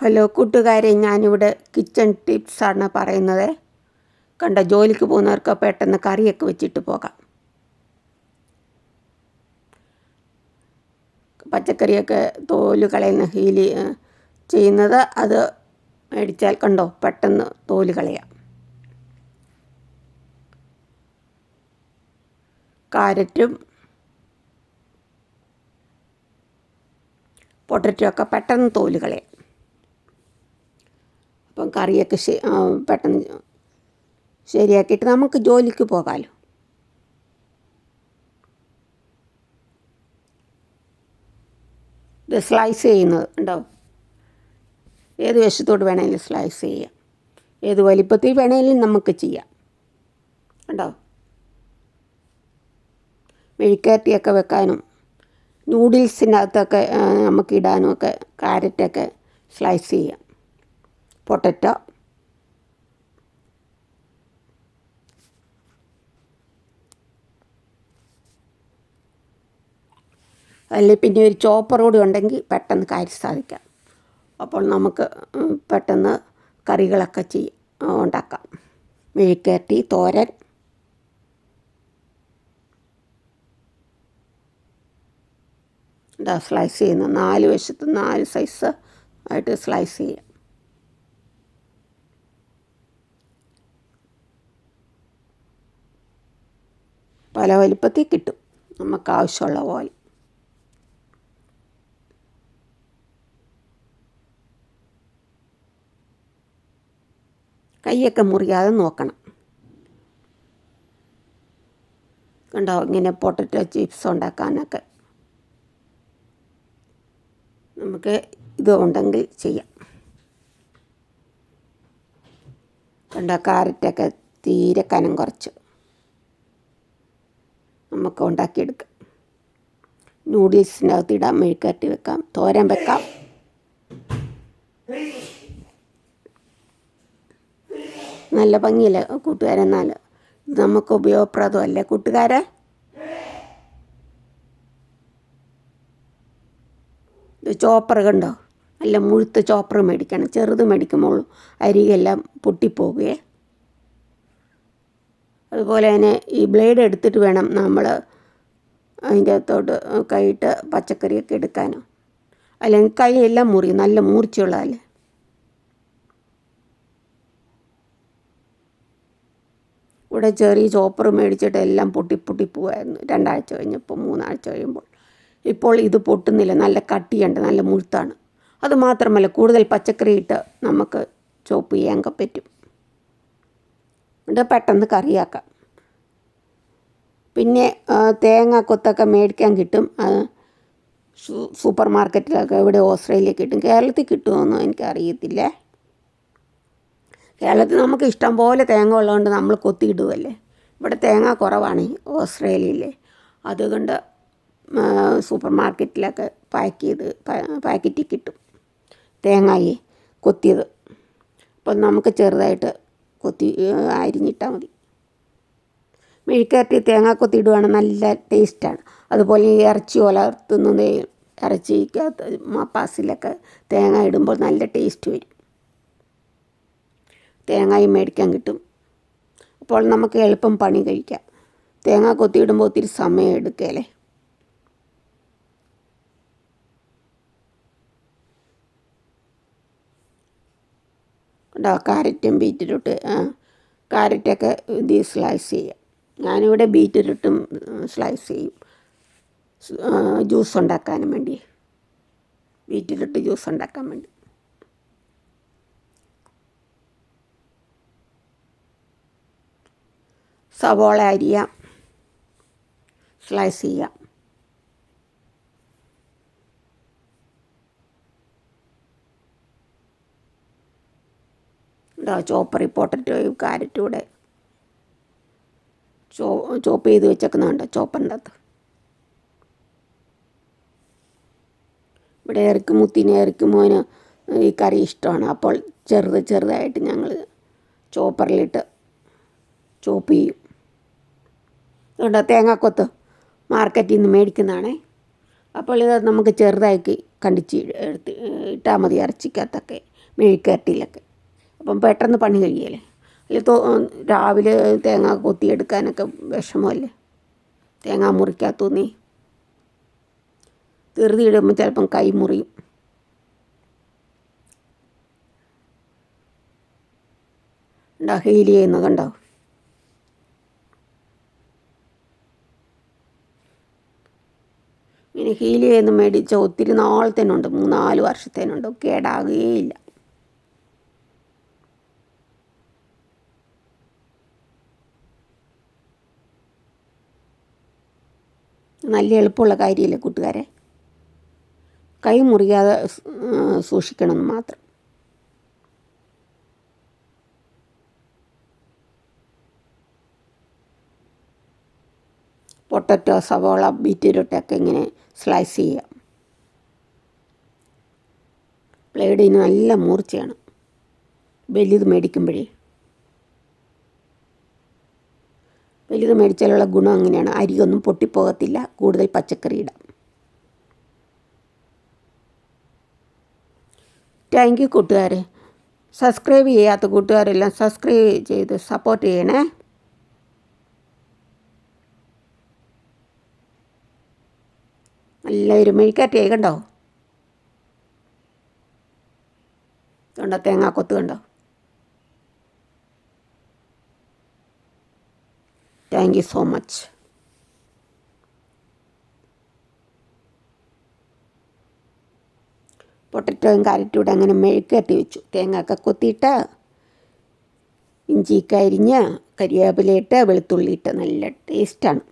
Hello കൂട്ടുകാരെ ഞാനിവിടെ kitchen ടിപ്സാണ് പറയുന്നത്. കണ്ട ജോലിക്ക് പോകുന്നവർക്ക് പെട്ടെന്ന് കറിയൊക്കെ വെച്ചിട്ട് പോകാം. പച്ചക്കറിയൊക്കെ തോൽ കളയുന്ന ഹീലി ചെയ്യുന്നത്. അത് മേടിച്ചാൽ കണ്ടോ പെട്ടെന്ന് തോൽ കളയാം. കാരറ്റും പൊട്ടറ്റോ ഒക്കെ പെട്ടെന്ന് തോൽ കളയാം. അപ്പം കറിയൊക്കെ പെട്ടെന്ന് ശരിയാക്കിയിട്ട് നമുക്ക് ജോലിക്ക് പോകാമല്ലോ ഇത് സ്ലൈസ് ചെയ്യുന്നത് ഉണ്ടോ ഏത് വശത്തോട് വേണമെങ്കിലും സ്ലൈസ് ചെയ്യാം. ഏത് വലിപ്പത്തിൽ വേണമെങ്കിലും നമുക്ക് ചെയ്യാം. ഉണ്ടോ? മെഴുക്കാറ്റിയൊക്കെ വെക്കാനും നൂഡിൽസിനകത്തൊക്കെ നമുക്ക് ഇടാനും ഒക്കെ ക്യാരറ്റൊക്കെ സ്ലൈസ് ചെയ്യാം. പൊട്ടറ്റോ. അല്ലെങ്കിൽ പിന്നെ ഒരു ചോപ്പർ കൂടി ഉണ്ടെങ്കിൽ പെട്ടെന്ന് കാര്യം സാധിക്കാം. അപ്പോൾ നമുക്ക് പെട്ടെന്ന് കറികളൊക്കെ ചെയ്യാം ഉണ്ടാക്കാം. മെഴുക്കേറ്റി തോരൻ. സ്ലൈസ് ചെയ്യുന്ന. നാല് വശത്ത് നാല് സൈസ് ആയിട്ട് സ്ലൈസ് ചെയ്യാം. പല വലിപ്പത്തിൽ കിട്ടും. നമുക്ക് ആവശ്യമുള്ള പോലെ. കൈയൊക്കെ മുറിയാതെ നോക്കണം. കണ്ടോ? ഇങ്ങനെ പൊട്ടറ്റോ ചിപ്സ് ഉണ്ടാക്കാനൊക്കെ നമുക്ക് ഇത് ഉണ്ടെങ്കിൽ ചെയ്യാം. കണ്ടോ? കാരറ്റൊക്കെ തീരെ കനം കുറച്ച്. നമുക്ക് ഉണ്ടാക്കിയെടുക്കാം. നൂഡിൽസിനകത്ത് ഇടാം മെഴുക്കാറ്റി വെക്കാം തോരൻ വെക്കാം. നല്ല ഭംഗിയല്ലേ കൂട്ടുകാരെന്നാൽ നമുക്ക് ഉപയോഗപ്രദമല്ലേ കൂട്ടുകാരെ? ചോപ്പർ കണ്ടോ? നല്ല മുഴുത്ത ചോപ്പർ മേടിക്കണം ചെറുത് മേടിക്കുമ്പോൾ അരികെല്ലാം പൊട്ടിപ്പോകുകയെ അതുപോലെ തന്നെ ഈ ബ്ലേഡ് എടുത്തിട്ട് വേണം നമ്മൾ അതിന്റെ അകത്തോട്ട് കൈയിട്ട് പച്ചക്കറിയൊക്കെ എടുക്കാൻ. അല്ലെങ്കിൽ കൈയെല്ലാം മുറി നല്ല മൂർച്ചയുള്ളതല്ലേ? ഇവിടെ ചെറിയ ചോപ്പർ മേടിച്ചിട്ട് എല്ലാം പൊട്ടി പൊട്ടി പോവായിരുന്നു. രണ്ടാഴ്ച കഴിഞ്ഞപ്പോൾ മൂന്നാഴ്ച കഴിയുമ്പോൾ. ഇപ്പോൾ ഇത് പൊട്ടുന്നില്ല. നല്ല കട്ടിയുണ്ട് നല്ല മുഴുത്താണ്. അതുമാത്രമല്ല കൂടുതൽ പച്ചക്കറി ഇട്ട് നമുക്ക് ചോപ്പ് ചെയ്യാൻ പറ്റും. ഇത് പെട്ടെന്ന് കറിയാക്കാം. പിന്നെ തേങ്ങ കൊത്തൊക്കെ മേടിക്കാൻ കിട്ടും. സൂപ്പർ മാർക്കറ്റിലൊക്കെ ഇവിടെ ഓസ്ട്രേലിയ കിട്ടും. കേരളത്തിൽ കിട്ടുമോയെന്നോ എനിക്കറിയത്തില്ല. കേരളത്തിൽ നമുക്ക് ഇഷ്ടം പോലെ തേങ്ങ ഉള്ളതുകൊണ്ട് നമ്മൾ കൊത്തിയിടുമല്ലേ ഇവിടെ തേങ്ങ കുറവാണ് ഓസ്ട്രേലിയയിൽ. അതുകൊണ്ട് സൂപ്പർ മാർക്കറ്റിലൊക്കെ പാക്ക് ചെയ്ത് പാക്കറ്റിൽ കിട്ടും തേങ്ങായി കൊത്തിയത്. അപ്പം നമുക്ക് ചെറുതായിട്ട് കൊത്തി അരിഞ്ഞിട്ടാൽ മതി. മെഴുക്കരട്ടി തേങ്ങ കൊത്തിയിടുവാണെങ്കിൽ നല്ല ടേസ്റ്റാണ്. അതുപോലെ ഈ ഇറച്ചി വളർത്തുന്നത് ഇറച്ചിക്കകത്ത് മപ്പാസിലൊക്കെ തേങ്ങ ഇടുമ്പോൾ നല്ല ടേസ്റ്റ് വരും. തേങ്ങയും മേടിക്കാൻ കിട്ടും. അപ്പോൾ നമുക്ക് എളുപ്പം പണി കഴിക്കാം. തേങ്ങ കൊത്തിയിടുമ്പോൾ ഒത്തിരി സമയം എടുക്കുകയല്ലേ ഉണ്ടോ? കാരറ്റും ബീറ്റ്റൂട്ട്. കാരറ്റൊക്കെ ഇത് സ്ലൈസ് ചെയ്യാം. ഞാനിവിടെ ബീറ്റ്റൂട്ടും സ്ലൈസ് ചെയ്യും. ജ്യൂസ് ഉണ്ടാക്കാനും വേണ്ടി. ബീറ്റ്റൂട്ട് ജ്യൂസ് ഉണ്ടാക്കാൻ വേണ്ടി. സവോള അരിയാം. സ്ലൈസ് ചെയ്യാം. എന്താ ചോപ്പറി പൊട്ടറ്റോയും ക്യാരറ്റും കൂടെ ചോ ചോപ്പ് ചെയ്ത് വെച്ചേക്കുന്നുണ്ട് ചോപ്പറിന്റെ അകത്ത്. ഇവിടെ ഇറക്കും മുത്തിനെ ഇറക്കും ഈ കറി ഇഷ്ടമാണ്. അപ്പോൾ ചെറുത് ചെറുതായിട്ട് ഞങ്ങൾ ചോപ്പറിലിട്ട് ചോപ്പ് ചെയ്യും. അതുകൊണ്ട് തേങ്ങാക്കൊത്ത് മാർക്കറ്റിൽ നിന്ന് മേടിക്കുന്നതാണേ. അപ്പോൾ ഇത് നമുക്ക് ചെറുതാക്കി കണ്ടിച്ച് എടുത്ത് ഇട്ടാൽ മതി ഇറച്ചിക്കകത്തൊക്കെ മെഴുക്കരട്ടിയിലൊക്കെ അപ്പം പെട്ടെന്ന് പണി കഴിയല്ലേ? അല്ലെ തോ രാവിലെ തേങ്ങ കൊത്തിയെടുക്കാനൊക്കെ വിഷമമല്ലേ? തേങ്ങ മുറിക്കാത്തൂന്നേ ഇടുമ്പോൾ ചിലപ്പം കൈ മുറിയും. ഉണ്ടാ ഹീൽ ചെയ്യുന്ന കണ്ടോ? ഇങ്ങനെ ഹീൽ ചെയ്യുന്ന മേടിച്ച ഒത്തിരി നാളത്തേനുണ്ട്. മൂന്നാൽ വർഷത്തേനുണ്ട്. കേടാകുകയില്ല നല്ല എളുപ്പമുള്ള കാര്യമല്ലേ കൂട്ടുകാരെ? കൈ മുറിയാതെ സൂക്ഷിക്കണമെന്ന് മാത്രം. പൊട്ടറ്റോ സവോള ബീറ്റ്റൂട്ടൊക്കെ ഇങ്ങനെ സ്ലൈസ് ചെയ്യാം. പ്ലേഡിന് നല്ല മൂർച്ചയാണ്. വലുത് മേടിക്കുമ്പോഴേ വലുത് മേടിച്ചാലുള്ള ഗുണം അങ്ങനെയാണ്. അരിയൊന്നും പൊട്ടിപ്പോകത്തില്ല. കൂടുതൽ പച്ചക്കറി ഇടാം താങ്ക് യു കൂട്ടുകാരെ. സബ്സ്ക്രൈബ് ചെയ്യാത്ത കൂട്ടുകാരെല്ലാം സബ്സ്ക്രൈബ് ചെയ്ത് സപ്പോർട്ട് ചെയ്യണേ. നല്ല മെഴുക്കാറ്റേ കണ്ടോ? കണ്ടോ തേങ്ങാക്കൊത്ത് കണ്ടോ? താങ്ക് യു സോ മച്ച് പൊട്ടറ്റോയും കാരറ്റും കൂടെ അങ്ങനെ മെഴുക്കട്ടി വെച്ചു. തേങ്ങയൊക്കെ കൊത്തിയിട്ട് ഇഞ്ചിയൊക്കെ അരിഞ്ഞ് വെളുത്തുള്ളി ഇട്ട് നല്ല ടേസ്റ്റാണ്